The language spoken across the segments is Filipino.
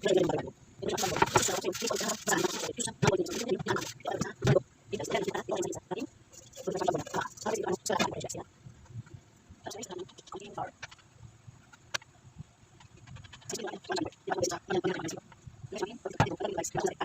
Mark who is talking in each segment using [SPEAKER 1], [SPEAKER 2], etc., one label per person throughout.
[SPEAKER 1] Gracias.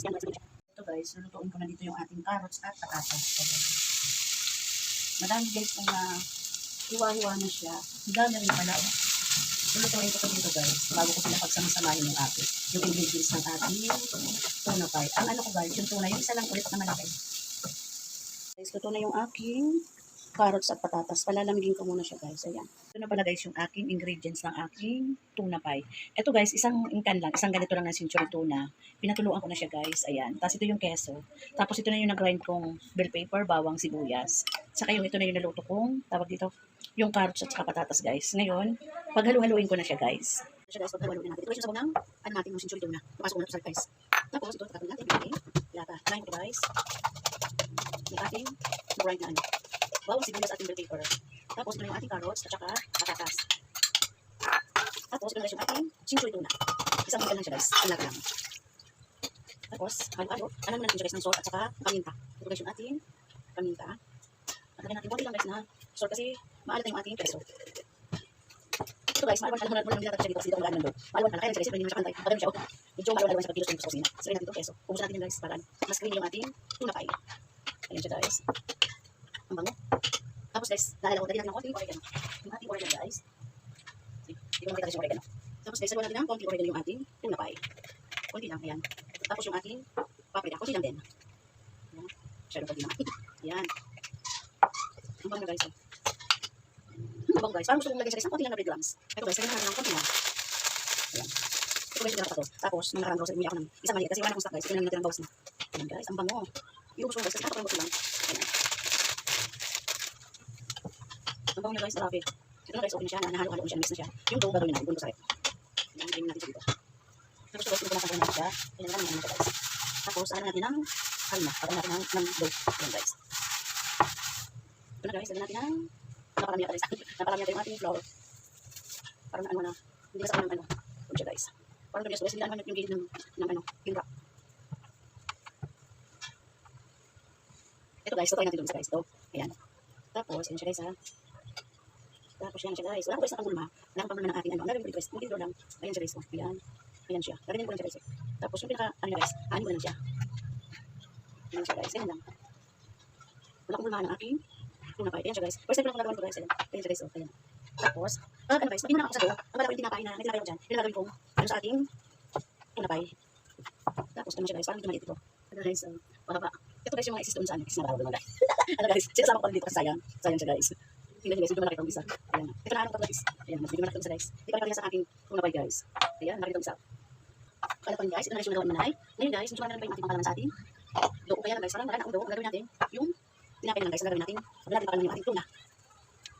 [SPEAKER 1] Ito guys, lulutuin ko na dito yung ating carrots at patatas. Ayan. Madami guys kung na hiwa-hiwa na siya. Dami rin pala. Lulutuin ko ito dito guys. Bago ko sila pagsamasamahin yung ating yung ingredients ng ating tuna pie. Ang ano ko guys, yung tuna, yung isa lang ulit na malaki. Guys, luto na yung aking carrots at patatas. Palalamigin ko muna siya guys. Ayan. Ito na pala guys yung aking ingredients ng aking tuna pie. Ito guys, isang ingkan lang. Isang ganito lang ng century tuna. Pinatuluan ko na siya guys. Ayan. Tapos ito yung keso. Tapos ito na yung nag-grind kong bell pepper, bawang, sibuyas. Saka yung ito na yung naluto kong, tawag dito, yung carrots at patatas guys. Ngayon, paghalu-haluin ko na siya guys. Siya guys, paghalu-haluin natin. Ito yung sabaw ng, ano natin, yung century tuna. Papasok ko na ito sa guys. Tapos ito, tatapin natin. Okay. Lata. Ko guys. Yung ating grind na ano. Bawang sibuyas at ating bell pepper. Tapos ito na yung ating carrots at saka patatas. Tapos ito na yung ating century tuna. Isang ingkan lang siya guys. Lata lang. Tapos, halo-halo. Alam mo natin siya guys ng salt at saka paminta. Ito guys yung ating paminta. At lagyan natin konti lang guys na salt kasi maalat na yung ating peso. Ito guys, maalawan alam mo na lang nila siya dito kasi dito gaan ng doon. Maalawan pala kaya siya guys, pero hindi mo siya kantay. Pagano siya, oh. Medyo maalawan siya pag kilos sa kusina. Sabihin natin ito peso. Pupusan natin yan guys para mas creamy yung ating tuna pie. Ayan siya guys. Ang bango. Tapos guys, naalala ko, dali natin ng konting oregano. Yung ating oregano guys. Hindi ko makita yung oregano. Tapos guys, saluhan natin ng konting oregano yung ating tuna pie. Konti lang, ayan. Tapos yung ating paprika, konti lang din. Ayan. Masyadong konti lang. Ayan. Ang bango guys. oh. Ang bango guys. Parang gusto kong lagyan siya guys ng konti lang na breadcrumbs. Ito guys, lagyan natin ng konti lang. Ayan. Ito guys, yung to. Tapos, nang nakarang grocery, ako ng isang maliit kasi wala na akong stock guys. Kailangan natin ng bawas na. Ayan guys, ang bango. Iubos ko guys, kasi kapag lang. Ayan. Ang niya guys, grabe. Ito na guys, okay na siya, na nahalo-halo ko siya, mix na siya. Yung dough gagawin natin, doon ko sa rep. Gawin natin siya dito. Tapos guys, pinupunasan ko natin siya. Kailangan natin ano guys. Tapos, alam natin ng halma. Pagkain natin ng, ng dough. Ayan guys. Ito na guys, lagyan natin ng naparami natin guys. naparami natin yung ating flour. Parang ano na, hindi ng ano. Ito siya guys. Parang ito guys, hindi naman yung gilid ng, ng ano, yung rock. Ito guys, tutuin natin doon sa guys. Ito, ayan. Tapos, ayan siya guys ha. Tapos yan siya guys. Wala ko guys na pangulma. Wala ko pangulma ng ating ano. Ang gagawin ko dito guys. Dito lang. Ayan siya guys. Oh. Ayan. Ayan siya. Gagawin ko lang siya guys. Tapos yung pinaka, ano guys. Anin ko lang siya. Ayan siya guys. Ayan lang. Wala akong pangulma ng aking tuna pie. Ayan siya guys. First time ko lang gagawin ko guys. Ayan. Ayan siya guys. Oh. Ayan. Tapos, pag ano guys, pag na ako sa doon, ang malaki yung tinapay na, may tinapay ko dyan, yung nagagawin ko, ano sa ating tuna pie. Tapos, ano siya guys, parang medyo maliit ito. Ano guys, uh, mahaba. Ito guys yung mga exist doon sa ano, exist na guys. ano guys, sinasama ko lang dito kasi sayang. Sayang siya guys. Tingnan niyo guys, medyo malaki itong isa. Ayan. Ito na ano to guys. Ayan, mas medyo malaki itong isa guys. Hindi pa rin sa aking tuna pie guys. Ayan, malaki itong isa. Kala ko guys, ito na guys yung nagawa manay. Ngayon guys, medyo marami na pa yung ating pangalaman sa ating. Doon kaya na guys, parang marami na ang doon. Ang gagawin natin, yung tinapay na lang guys, ang gagawin natin. Gagawin natin yung ating tuna.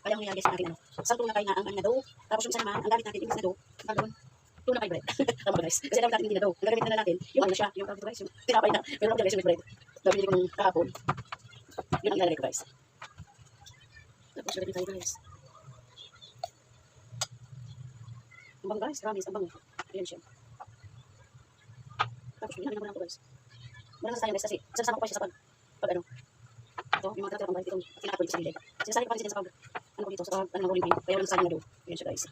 [SPEAKER 1] Kaya ang nangyari guys, ang ating ano, sa tuna pie na ang ano na dough. Tapos yung isa naman, ang gamit natin, imbis na dough, ang doon, tuna pie bread. Tama guys? Kasi alam natin hindi na dough. Ang gagawin na natin, yung ano siya, yung tawag guys, yung tinapay na. Pero lang guys, yung bread. Nabili ko nung kahapon. Yun ang ilalagay guys. Lagay tayo guys. Ang bango guys, promise, ang bango. Ayan siya. Tapos hinahin ko lang ito guys. Marang sa guys kasi sasama ko pa siya sa pag, pag ano. Ito, yung mga pang dito, tinapon ko sa hindi. Sinasali ko kasi dyan sa pag, ano ko dito, sa pag, ano, rolling pin. Kaya walang sayang na doon. Ayan siya guys.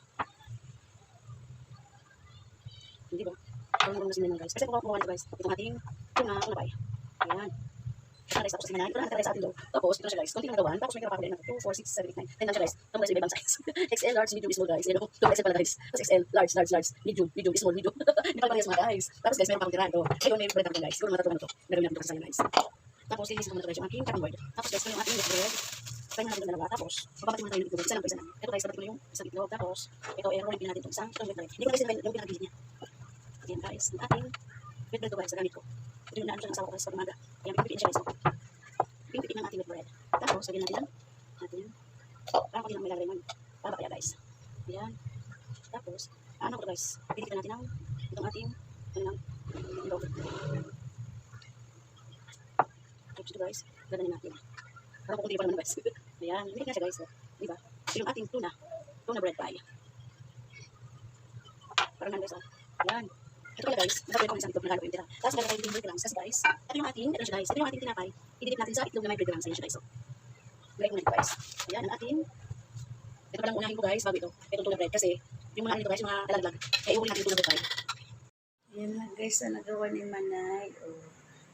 [SPEAKER 1] Hindi ba? Parang marunong na guys. Kasi kung kukuha nito guys, itong ating tuna, tuna pie. Ayan. Ito na guys, tapos lima na. Ito na nakatara sa atin daw. Tapos, ito na siya guys. Konti lang nagawan. Tapos may karapakulit na 2, 4, 6, 7, 8, 9. 10 lang siya guys. Tapos guys, ibang size. XL, large, medium, small guys. Yan o. 2XL pala guys. Tapos XL, large, large, large. Medium, medium, small, medium. Hindi pala mga guys. Tapos guys, meron pa akong tirahan to. Ayun, may bread guys. Siguro matatuwa na to. Meron natin ito sa guys. Tapos, lilisin ko muna to guys yung aking cutting board. Tapos guys, ito yung meat bread. Kaya natin yung dalawa. Tapos, babati muna tayo yung Isa lang po, isa lang. Ito guys, babati ko na yung isang itlog. Tapos, ito, rolling pin natin itong isang bread. Ko guys yung pinag-gilid niya. Ayan guys, ang ating meat bread to guys, sa gamit ko. Ito yung naan siya ng asawa ko sa umaga. Ayan, pipipiin siya guys. Pipipiin ng ating bread. Tapos, lagyan natin yan. Natin yan. Parang pati lang may lalagay man. Para kaya guys. Ayan. Tapos, ano ko guys, pipitin natin ang itong ating, ano lang, itlog. Tapos ito guys, gano'n natin. Parang kukunti pa naman guys. Ayan, limit na siya guys. oh. Di ba? Ito yung ating tuna. Tuna bread pie. Parang nan guys ah. Ayan. Ito pala guys, nagagawin ko ng isang itlog na gano'n tira. Tapos lalagay yung breadcrumbs. Tapos guys, ito yung ating, ito siya guys. Ito yung ating tinapay. Ididip natin sa itlog na may breadcrumbs. Ayan siya guys. Lagay ko na guys. Ayan, ang ating. Ito palang unahin ko guys, bago ito. Itong tuna bread kasi yung mga ano guys, yung mga dalaglag. Kaya iuwi natin yung tuna bread pie.
[SPEAKER 2] Yan na guys, ang nagawa ni Manay. Oh.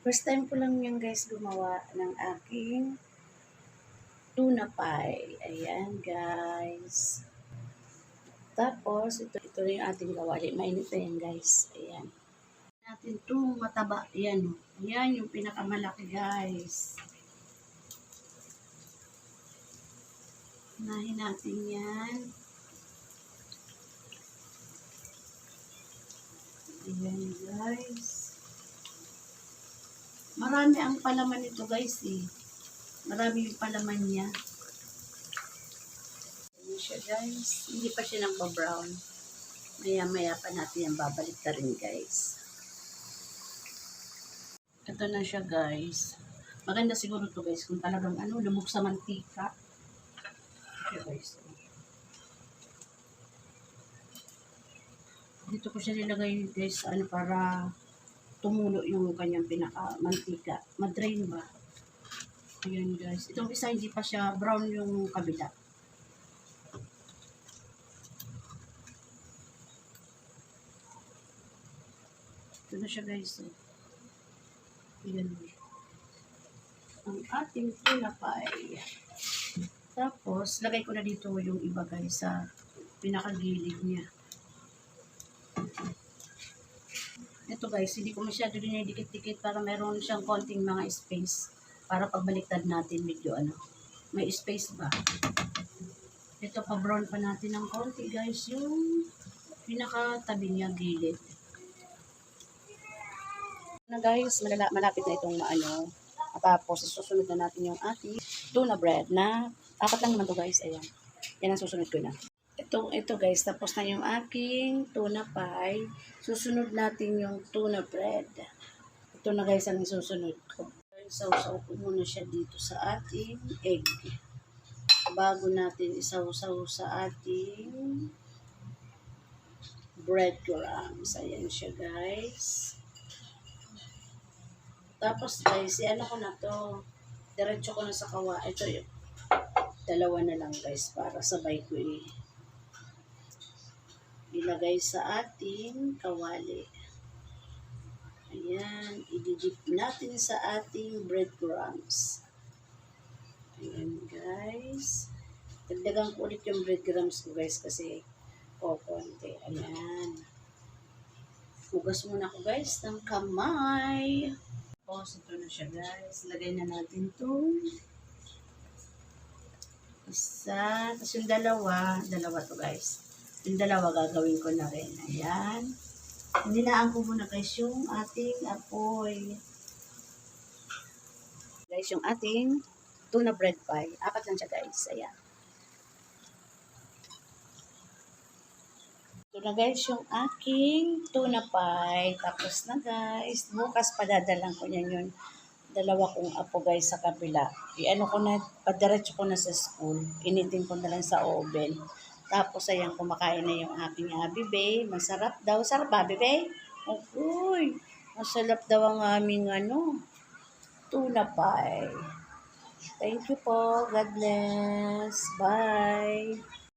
[SPEAKER 2] First time ko lang yan guys gumawa ng aking tuna pie. Ayan guys. Tapos, ito, ito yung ating kawali. Mainit na yan guys. Ayan. Natin itong mataba. Ayan. oh. Ayan yung pinakamalaki guys. Unahin natin yan. Ayan guys. Marami ang palaman nito guys eh. Marami yung palaman niya. Siya guys. Hindi pa siya nang brown Maya maya pa natin yan babalik ka rin guys. Ito na siya guys. Maganda siguro to guys kung talagang ano, lumog sa mantika. Ito guys. Dito ko siya nilagay guys ano para tumulo yung kanyang pinaka mantika. Madrain ba? Ayan guys. Itong isa hindi pa siya brown yung kabila. Ito na siya guys. Oh. Ayan. Ang ating tinapay. Tapos, lagay ko na dito yung iba guys sa pinakagilid niya. Ito guys, hindi ko masyado dinidikit-dikit para meron siyang konting mga space para pagbaliktad natin medyo ano, may space ba. Ito pa brown pa natin ng konti guys yung pinakatabi niya gilid.
[SPEAKER 1] Na guys, malala, malapit na itong maano. Tapos, susunod na natin yung ating tuna bread na apat lang naman to guys. Ayan. Yan ang susunod ko na.
[SPEAKER 2] Ito, ito guys, tapos na yung aking tuna pie. Susunod natin yung tuna bread. Ito na guys ang susunod ko. Isaw-saw ko muna siya dito sa ating egg. Bago natin isaw-saw sa ating breadcrumbs. Ayan siya guys. Tapos guys, ano ko na to. Diretso ko na sa kawa. Ito yun. Dalawa na lang guys para sabay ko i ilagay sa ating kawali. Ayan, ididip natin sa ating breadcrumbs. Ayan guys. Dagdagan ko ulit yung breadcrumbs ko guys kasi o konti. Ayan. Hugas muna ko guys ng kamay. Tapos ito na siya guys. Lagay na natin to isa. Tapos yung dalawa, dalawa to guys. Yung dalawa gagawin ko na rin. Ayan. Nilaan ko muna guys yung ating apoy.
[SPEAKER 1] Guys, yung ating tuna bread pie. Apat lang siya guys. Ayan.
[SPEAKER 2] Ito na guys yung aking tuna pie. Tapos na guys. Bukas padadalang ko niyan yun. Dalawa kong apo guys sa kabila. I-ano ko na, padiretso ko na sa school. Initin ko na lang sa oven. Tapos ayan, kumakain na yung aking abibe. Masarap daw. Sarap ba, abibe? Uy, masarap daw ang aming ano, tuna pie. Thank you po. God bless. Bye.